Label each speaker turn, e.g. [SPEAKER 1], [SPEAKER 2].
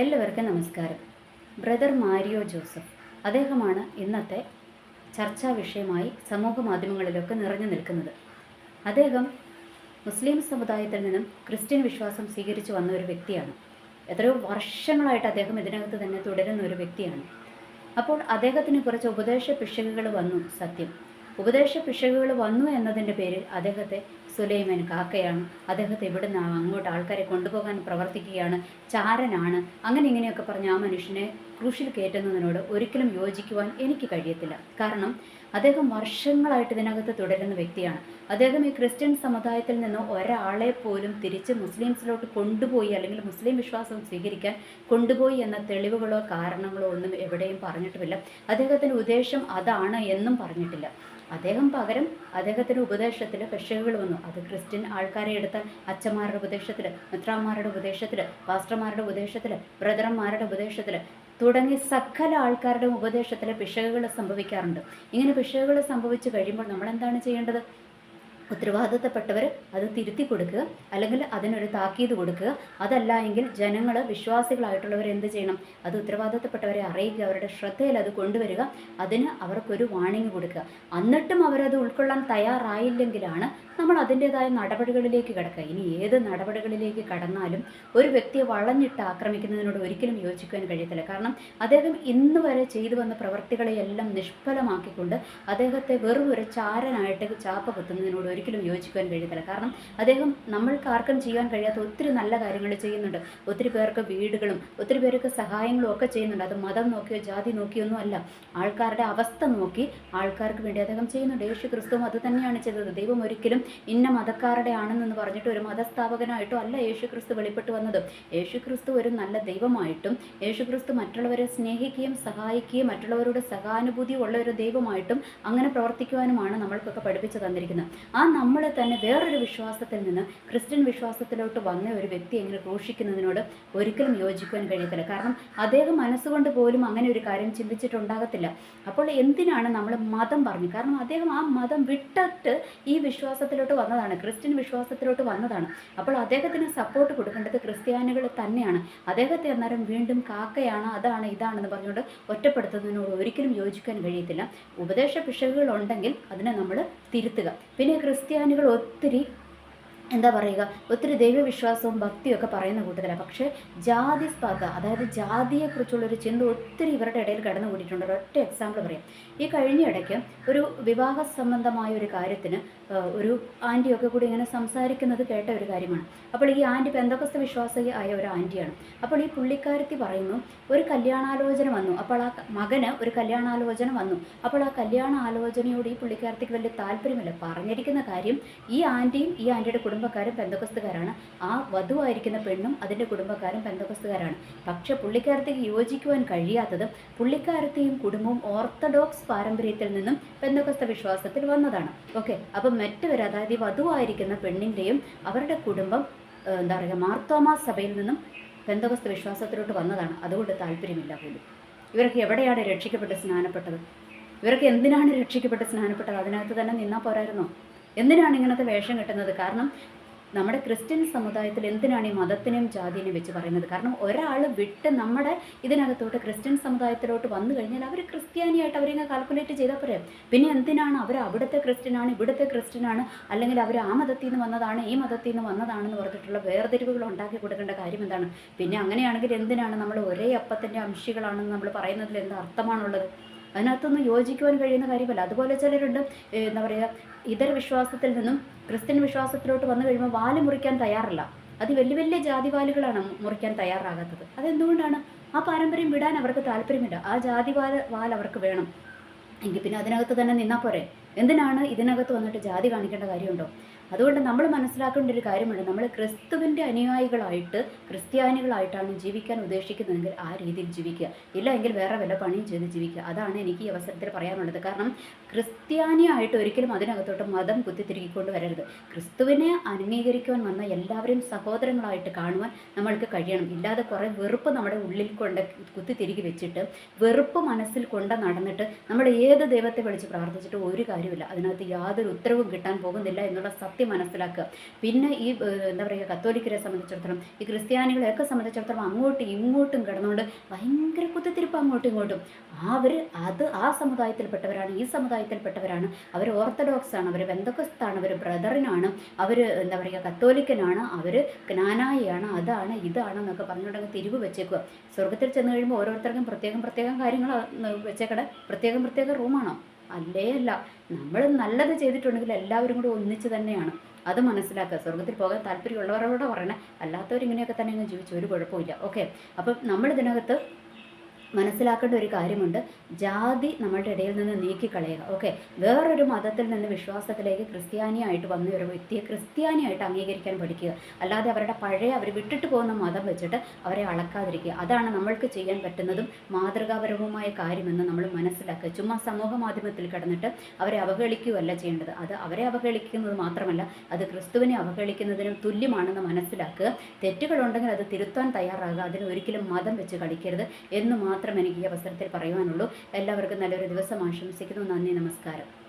[SPEAKER 1] എല്ലാവർക്കും നമസ്കാരം. Brother Mario Joseph. അദ്ദേഹമാണ് ഇന്നത്തെ ചർച്ചാ വിഷയമായി സമൂഹ മാധ്യമങ്ങളിലൊക്കെ നിറഞ്ഞു നിൽക്കുന്നത്. അദ്ദേഹം മുസ്ലിം സമുദായത്തിൽ നിന്നും ക്രിസ്ത്യൻ വിശ്വാസം സ്വീകരിച്ചു വന്ന ഒരു വ്യക്തിയാണ്. എത്രയോ വർഷങ്ങളായിട്ട് അദ്ദേഹം ഇതിനകത്ത് തന്നെ തുടരുന്ന ഒരു വ്യക്തിയാണ്. അപ്പോൾ അദ്ദേഹത്തിന് കുറച്ച് ഉപദേശ പിശകുകൾ വന്നു സത്യം. ഉപദേശ പിശകുകൾ വന്നു എന്നതിന്റെ പേരിൽ അദ്ദേഹത്തെ സുലൈമാൻ കാക്കയാണ്. അദ്ദേഹത്തെ ഇവിടെ നിന്ന് അങ്ങോട്ട് ആൾക്കാരെ കൊണ്ടുപോകാൻ പ്രവർത്തിക്കുകയാണ്. ചാരനാണ്. അങ്ങനെ ഇങ്ങനെയൊക്കെ പറഞ്ഞ് ആ മനുഷ്യനെ ക്രൂശിൽ കയറ്റുന്നതിനോട് ഒരിക്കലും യോജിക്കുവാൻ എനിക്ക് കഴിയത്തില്ല. കാരണം അദ്ദേഹം വർഷങ്ങളായിട്ട് ഇതിനകത്ത് തുടരുന്ന വ്യക്തിയാണ്. അദ്ദേഹം ഈ ക്രിസ്ത്യൻ സമുദായത്തിൽ നിന്ന് ഒരാളെ പോലും തിരിച്ച് മുസ്ലിംസിലോട്ട് കൊണ്ടുപോയി അല്ലെങ്കിൽ മുസ്ലിം വിശ്വാസം സ്വീകരിക്കാൻ കൊണ്ടുപോയി എന്ന തെളിവുകളോ കാരണങ്ങളോ ഒന്നും എവിടെയും പറഞ്ഞിട്ടുമില്ല. അദ്ദേഹത്തിന്റെ ഉദ്ദേശം അതാണ് എന്നും പറഞ്ഞിട്ടില്ല. അദ്ദേഹം പകരം അദ്ദേഹത്തിന്റെ ഉപദേശത്തിൽ കക്ഷികൾ വന്നു. അത് ക്രിസ്ത്യൻ ആൾക്കാരെ എടുത്താൽ അച്ഛന്മാരുടെ ഉപദേശത്തിൽ മിത്രാന്മാരുടെ ഉപദേശത്തിൽ പാസ്റ്റർമാരുടെ ഉപദേശത്തിൽ ബ്രദറന്മാരുടെ ഉപദേശത്തിൽ തുടങ്ങി സകല ആൾക്കാരുടെ ഉപദേശത്തിലെ പിശകുകൾ സംഭവിക്കാറുണ്ട്. ഇങ്ങനെ പിശകുകൾ സംഭവിച്ചു കഴിയുമ്പോൾ നമ്മൾ എന്താണ് ചെയ്യേണ്ടത്? ഉത്തരവാദിത്തപ്പെട്ടവർ അത് തിരുത്തി കൊടുക്കുക. അല്ലെങ്കിൽ അതിനൊരു താക്കീത് കൊടുക്കുക. അതല്ല എങ്കിൽ ജനങ്ങൾ വിശ്വാസികളായിട്ടുള്ളവർ എന്ത് ചെയ്യണം? അത് ഉത്തരവാദിത്തപ്പെട്ടവരെ അറിയിക്കുക. അവരുടെ ശ്രദ്ധയിൽ അത് കൊണ്ടുവരിക. അതിന് അവർക്കൊരു വാണിംഗ് കൊടുക്കുക. എന്നിട്ടും അവരത് ഉൾക്കൊള്ളാൻ തയ്യാറായില്ലെങ്കിലാണ് നമ്മൾ അതിന്റെതായ നടപടികളിലേക്ക് കിടക്കുക. ഇനി ഏത് നടപടികളിലേക്ക് കടന്നാലും ഒരു വ്യക്തിയെ വളഞ്ഞിട്ട് ആക്രമിക്കുന്നതിനോട് ഒരിക്കലും യോജിക്കാൻ കഴിയത്തില്ല. കാരണം അദ്ദേഹം ഇന്ന് വരെ ചെയ്തു വന്ന പ്രവർത്തികളെയെല്ലാം നിഷ്ഫലമാക്കിക്കൊണ്ട് അദ്ദേഹത്തെ വെറുതെ ചാരനായിട്ട് ചാപ്പ കുത്തുന്നതിനോട് ഒരിക്കലും യോജിക്കാൻ കഴിയത്തില്ല. കാരണം അദ്ദേഹം നമ്മൾക്ക് ആർക്കും ചെയ്യാൻ കഴിയാത്ത ഒത്തിരി നല്ല കാര്യങ്ങൾ ചെയ്യുന്നുണ്ട്. ഒത്തിരി പേർക്ക് വീടുകളും ഒത്തിരി പേർക്ക് സഹായങ്ങളും ഒക്കെ ചെയ്യുന്നുണ്ട്. അത് മതം നോക്കിയോ ജാതി നോക്കിയൊന്നും അല്ല. ആൾക്കാരുടെ അവസ്ഥ നോക്കി ആൾക്കാർക്ക് വേണ്ടി അദ്ദേഹം ചെയ്യുന്നുണ്ട്. യേശു ക്രിസ്തുവും അത് തന്നെയാണ് ചെയ്തത്. ദൈവം ഒരിക്കലും ഇന്ന മതക്കാരുടെ ആണെന്ന് പറഞ്ഞിട്ട് ഒരു മതസ്ഥാപകനായിട്ടോ അല്ല യേശു ക്രിസ്തു വെളിപ്പെട്ട് വന്നത്. യേശു ക്രിസ്തു ഒരു നല്ല ദൈവമായിട്ടും യേശു ക്രിസ്തു മറ്റുള്ളവരെ സ്നേഹിക്കുകയും സഹായിക്കുകയും മറ്റുള്ളവരുടെ സഹാനുഭൂതി ഉള്ള ഒരു ദൈവമായിട്ടും അങ്ങനെ പ്രവർത്തിക്കുവാനുമാണ് നമ്മൾക്കൊക്കെ പഠിപ്പിച്ചു തന്നിരിക്കുന്നത്. ആ നമ്മളെ തന്നെ വേറൊരു വിശ്വാസത്തിൽ നിന്ന് ക്രിസ്ത്യൻ വിശ്വാസത്തിലോട്ട് വന്ന ഒരു വ്യക്തി എങ്ങനെ ക്രൂശിക്കുന്നതിനോട് ഒരിക്കലും യോജിക്കുവാൻ കഴിയത്തില്ല. കാരണം അദ്ദേഹം മനസ്സുകൊണ്ട് പോലും അങ്ങനെ ഒരു കാര്യം ചിന്തിച്ചിട്ടുണ്ടാകത്തില്ല. അപ്പോൾ എന്തിനാണ് നമ്മൾ മതം പറഞ്ഞു കാരണം അദ്ദേഹം ആ മതം വിട്ടിട്ട് ഈ വിശ്വാസത്തിലോട്ട് വന്നതാണ് ക്രിസ്ത്യൻ വിശ്വാസത്തിലോട്ട് വന്നതാണ്. അപ്പോൾ അദ്ദേഹത്തിന് സപ്പോർട്ട് കൊടുക്കേണ്ടത് ക്രിസ്ത്യാനികൾ തന്നെയാണ്. അദ്ദേഹത്തെ അന്നേരം വീണ്ടും കാക്കയാണ് അതാണ് ഇതാണെന്ന് പറഞ്ഞുകൊണ്ട് ഒറ്റപ്പെടുത്തുന്നതിനോട് ഒരിക്കലും യോജിക്കാൻ കഴിയത്തില്ല. ഉപദേശ പിശകുകൾ ഉണ്ടെങ്കിൽ അതിനെ നമ്മൾ തിരുത്തുക. പിന്നെ ക്രിസ്ത്യാനികൾ ഒത്തിരി എന്താ പറയുക ഒത്തിരി ദൈവവിശ്വാസവും ഭക്തിയൊക്കെ പറയുന്ന കൂട്ടത്തിലാണ് പക്ഷേ ജാതി സ്പർദ്ധ അതായത് ജാതിയെക്കുറിച്ചുള്ളൊരു ചിന്ത ഒത്തിരി ഇവരുടെ ഇടയിൽ കടന്നു കൂടിയിട്ടുണ്ട്. ഒരൊറ്റ എക്സാമ്പിൾ പറയാം. ഈ കഴിഞ്ഞ ഇടയ്ക്ക് ഒരു വിവാഹ സംബന്ധമായ ഒരു കാര്യത്തിന് ഒരു ആന്റിയൊക്കെ കൂടി ഇങ്ങനെ സംസാരിക്കുന്നത് കേട്ട ഒരു കാര്യമാണ്. അപ്പോൾ ഈ ആന്റി പെന്തക്കസ്ത വിശ്വാസി ആയ ഒരു ആന്റിയാണ് അപ്പോൾ ഈ പുള്ളിക്കാരത്തി പറയുന്നു ഒരു കല്യാണാലോചന വന്നു. അപ്പോൾ ആ മകന് ഒരു കല്യാണാലോചന വന്നു. അപ്പോൾ ആ കല്യാണ ആലോചനയോട് ഈ പുള്ളിക്കാരത്തിക്ക് വലിയ താല്പര്യമില്ല. പറഞ്ഞിരിക്കുന്ന കാര്യം ഈ ആന്റിയും ഈ ആന്റിയുടെ കുടുംബക്കാരും പെന്തക്കസ്തുകാരാണ്. ആ വധുവായിരിക്കുന്ന പെണ്ണും അതിന്റെ കുടുംബക്കാരും പെന്തക്കസ്തുകാരാണ്. പക്ഷെ പുള്ളിക്കാരത്തേക്ക് യോജിക്കുവാൻ കഴിയാത്തത് പുള്ളിക്കാരത്തെയും കുടുംബവും ഓർത്തഡോക്സ് പാരമ്പര്യത്തിൽ നിന്നും പെന്തക്കസ്ത വിശ്വാസത്തിൽ വന്നതാണ്. ഓക്കെ അപ്പം മറ്റവർ അതായത് ഈ വധുവായിരിക്കുന്ന പെണ്ണിന്റെയും അവരുടെ കുടുംബം എന്താ പറയുക മാർത്തോമാ സഭയിൽ നിന്നും പെന്തകസ്ത വിശ്വാസത്തിലോട്ട് വന്നതാണ്. അതുകൊണ്ട് താല്പര്യമില്ല പോലും. ഇവരൊക്കെ എവിടെയാണ് രക്ഷിക്കപ്പെട്ട് സ്നാനപ്പെട്ടത്? ഇവരൊക്കെ എന്തിനാണ് രക്ഷിക്കപ്പെട്ട് സ്നാനപ്പെട്ടത്? അതിനകത്ത് തന്നെ നിന്നാൽ പോരായിരുന്നോ? എന്തിനാണ് ഇങ്ങനത്തെ വേഷം കിട്ടുന്നത്? കാരണം നമ്മുടെ ക്രിസ്ത്യൻ സമുദായത്തിൽ എന്തിനാണ് ഈ മതത്തിനെയും ജാതിനെയും വെച്ച് പറയുന്നത്? കാരണം ഒരാൾ വിട്ട് നമ്മുടെ ഇതിനകത്തോട്ട് ക്രിസ്ത്യൻ സമുദായത്തിലോട്ട് വന്നു കഴിഞ്ഞാൽ അവർ ക്രിസ്ത്യാനിയായിട്ട് അവരിങ്ങ് കാൽക്കുലേറ്റ് ചെയ്താൽ പോരെ. പിന്നെ എന്തിനാണ് അവർ അവിടുത്തെ ക്രിസ്ത്യനാണ് ഇവിടുത്തെ ക്രിസ്ത്യനാണ് അല്ലെങ്കിൽ അവർ ആ മതത്തിൽ നിന്ന് വന്നതാണ് ഈ മതത്തിൽ നിന്ന് വന്നതാണെന്ന് പറഞ്ഞിട്ടുള്ള വേർതിരിവുകൾ ഉണ്ടാക്കി കൊടുക്കേണ്ട കാര്യം എന്താണ്? പിന്നെ അങ്ങനെയാണെങ്കിൽ എന്തിനാണ് നമ്മൾ ഒരേ അപ്പത്തിന്റെ അംശികളാണെന്ന് നമ്മൾ പറയുന്നതിൽ എന്ത് അർത്ഥമാണുള്ളത്? അതിനകത്തൊന്നും യോജിക്കുവാൻ കഴിയുന്ന കാര്യമല്ല. അതുപോലെ ചിലരുണ്ട് എന്താ പറയുക ഇതര വിശ്വാസത്തിൽ നിന്നും ക്രിസ്ത്യൻ വിശ്വാസത്തിലോട്ട് വന്നു കഴിയുമ്പോൾ വാൽ മുറിക്കാൻ തയ്യാറല്ല. അത് വലിയ വലിയ ജാതിവാലുകളാണ് മുറിക്കാൻ തയ്യാറാകാത്തത്. അതെന്തുകൊണ്ടാണ്? ആ പാരമ്പര്യം വിടാൻ അവർക്ക് താല്പര്യമില്ല. ആ ജാതിവാല വാൽ അവർക്ക് വേണം. എങ്കിൽ പിന്നെ അതിനകത്ത് തന്നെ നിന്നാൽ പോരെ? എന്തിനാണ് ഇതിനകത്ത് വന്നിട്ട് ജാതി കാണിക്കേണ്ട കാര്യമുണ്ടോ? അതുകൊണ്ട് നമ്മൾ മനസ്സിലാക്കേണ്ട ഒരു കാര്യമുണ്ട്. നമ്മൾ ക്രിസ്തുവിന്റെ അനുയായികളായിട്ട് ക്രിസ്ത്യാനികളായിട്ടാണ് ജീവിക്കാൻ ഉദ്ദേശിക്കുന്നതെങ്കിൽ ആ രീതിയിൽ ജീവിക്കുക. ഇല്ല എങ്കിൽ വേറെ വല്ല പണിയും ചെയ്ത് ജീവിക്കുക. അതാണ് എനിക്ക് ഈ അവസരത്തിൽ പറയാനുള്ളത്. കാരണം ക്രിസ്ത്യാനിയായിട്ട് ഒരിക്കലും അതിനകത്തോട്ട് മതം കുത്തിത്തിരുകിക്കൊണ്ട് വരരുത്. ക്രിസ്തുവിനെ അംഗീകരിക്കുവാൻ വന്ന എല്ലാവരെയും സഹോദരങ്ങളായിട്ട് കാണുവാൻ നമ്മൾക്ക് കഴിയണം. ഇല്ലാതെ കുറേ വെറുപ്പ് നമ്മുടെ ഉള്ളിൽ കൊണ്ട് കുത്തിത്തിരുകി വെച്ചിട്ട് വെറുപ്പ് മനസ്സിൽ കൊണ്ട് നടന്നിട്ട് നമ്മൾ ഏത് ദൈവത്തെ വിളിച്ച് പ്രാർത്ഥിച്ചിട്ട് ഒരു കാര്യമില്ല അതിനകത്ത് യാതൊരു ഉത്തരവും കിട്ടാൻ പോകുന്നില്ല എന്നുള്ള സത്യം മനസ്സിലാക്കുക. പിന്നെ ഈ എന്താ പറയുക കത്തോലിക്കരെ സംബന്ധിച്ചിടത്തോളം ഈ ക്രിസ്ത്യാനികളെയൊക്കെ സംബന്ധിച്ചിടത്തോളം അങ്ങോട്ടും ഇങ്ങോട്ടും കിടന്നുകൊണ്ട് ഭയങ്കര കുത്തിത്തിരിപ്പ് അങ്ങോട്ടും ഇങ്ങോട്ടും. അവർ അത് ആ സമുദായത്തിൽപ്പെട്ടവരാണ് ഈ സമുദായത്തിൽപ്പെട്ടവരാണ്. അവർ ഓർത്തഡോക്സ് ആണ് അവർ ബന്ധക്കസ്ഥാണ് അവർ ബ്രദറിനാണ് അവർ എന്താ പറയുക കത്തോലിക്കനാണ് അവർ ജ്ഞാനായിയാണ് അതാണ് ഇതാണ് എന്നൊക്കെ പറഞ്ഞുകൊണ്ടങ്ങ് തിരിവ് വെച്ചേക്കുക സ്വർഗത്തിൽ ചെന്ന് കഴിയുമ്പോൾ ഓരോരുത്തർക്കും പ്രത്യേകം പ്രത്യേകം കാര്യങ്ങൾ വെച്ചേക്കടെ പ്രത്യേകം പ്രത്യേക റൂമാണോ? അല്ലേ അല്ല നമ്മൾ നല്ലത് ചെയ്തിട്ടുണ്ടെങ്കിൽ എല്ലാവരും കൂടി ഒന്നിച്ച് തന്നെയാണ്. അത് മനസ്സിലാക്കുക. സ്വർഗത്തിൽ പോകാൻ താല്പര്യമുള്ളവരോട് പറയണേ. അല്ലാത്തവരിങ്ങനെയൊക്കെ തന്നെ അങ്ങ് ജീവിച്ചു ഒരു കുഴപ്പമില്ല ഓക്കെ. അപ്പം നമ്മൾ ഇതിനകത്ത് മനസ്സിലാക്കേണ്ട ഒരു കാര്യമുണ്ട്. ജാതി നമ്മളുടെ ഇടയിൽ നിന്ന് നീക്കിക്കളയുക. ഓക്കെ വേറൊരു മതത്തിൽ നിന്ന് വിശ്വാസത്തിലേക്ക് ക്രിസ്ത്യാനിയായിട്ട് വന്ന ഒരു വ്യക്തിയെ ക്രിസ്ത്യാനിയായിട്ട് അംഗീകരിക്കാൻ പഠിക്കുക. അല്ലാതെ അവരുടെ പഴയ അവർ വിട്ടിട്ട് പോകുന്ന മതം വെച്ചിട്ട് അവരെ അളക്കാതിരിക്കുക. അതാണ് നമ്മൾക്ക് ചെയ്യാൻ പറ്റുന്നതും മാതൃകാപരവുമായ കാര്യമെന്ന് നമ്മൾ മനസ്സിലാക്കുക. ചുമ്മാ സമൂഹ മാധ്യമത്തിൽ കിടന്നിട്ട് അവരെ അവഹേളിക്കുകയല്ല ചെയ്യേണ്ടത്. അത് അവരെ അവഹേളിക്കുന്നത് മാത്രമല്ല അത് ക്രിസ്തുവിനെ അവഹേളിക്കുന്നതിനും തുല്യമാണെന്ന് മനസ്സിലാക്കുക. തെറ്റുകളുണ്ടെങ്കിൽ അത് തിരുത്താൻ തയ്യാറാകുക. അതിന് ഒരിക്കലും മതം വെച്ച് കളിക്കരുത് എന്ന് മാത്രം എനിക്ക് ഈ അവസരത്തിൽ പറയുവാനുള്ളൂ. എല്ലാവർക്കും നല്ലൊരു ദിവസം ആശംസിക്കുന്നു. നന്ദി നമസ്കാരം.